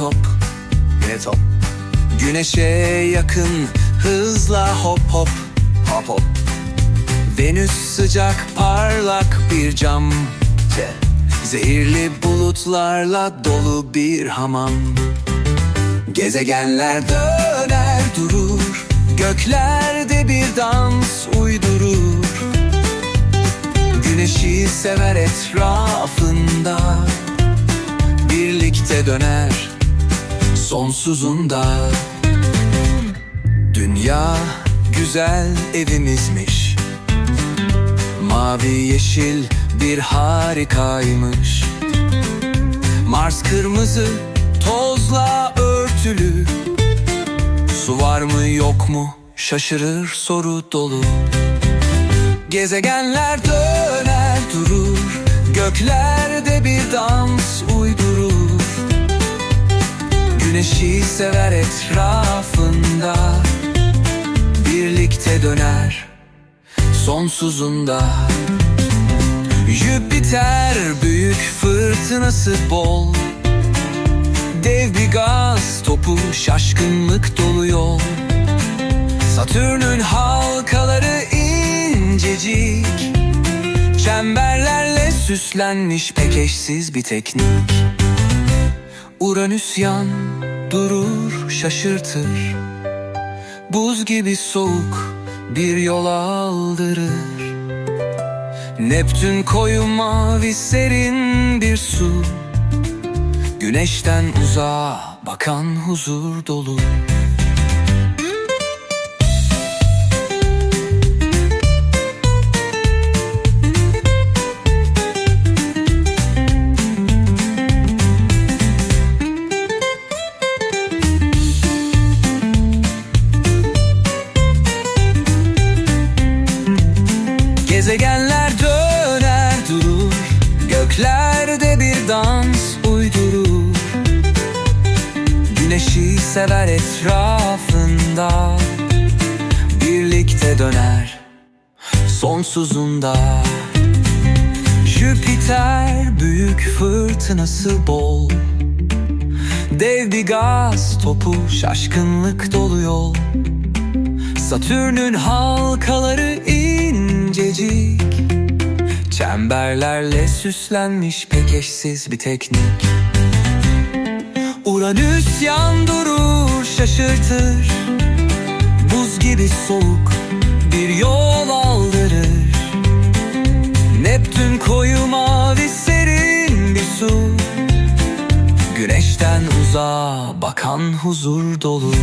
top. Güneşe yakın hızla hop hop. Hop hop. Venüs sıcak parlak bir cam. Zehirli bulutlarla dolu bir hamam. Gezegenler döner durur Göklerde bir dans uydurur. Güneşi sever etrafında Birlikte döner sonsuzunda Dünya güzel evimizmiş. Mavi yeşil bir harikaymış. Mars kırmızı tozla örtülü. Su var mı yok mu şaşırır soru dolu. Gezegenler döner durur. Göklerde bir dans uydurur Güneşi sever etrafında. Birlikte döner sonsuzunda. Jüpiter büyük fırtınası bol. Dev bir gaz topu şaşkınlık dolu yol. Satürn'ün halkaları incecik. Çemberlerle süslenmiş pek eşsiz bir teknik. Uranüs yan durur şaşırtır. Buz gibi soğuk bir yol aldırır. Neptün koyu mavi serin bir su. Güneşten uzağa bakan huzur dolu Gezegenler döner durur Göklerde bir dans uydurur. Güneşi sever etrafında Birlikte döner Sonsuzunda. Jüpiter büyük fırtınası bol Dev bir gaz topu şaşkınlık dolu yol. Satürn'ün halkaları Çemberlerle süslenmiş pek eşsiz bir teknik. Uranüs yan durur şaşırtır. Buz gibi soğuk bir yol aldırır. Neptün koyu mavi serin bir su. Güneşten uzağa bakan huzur dolu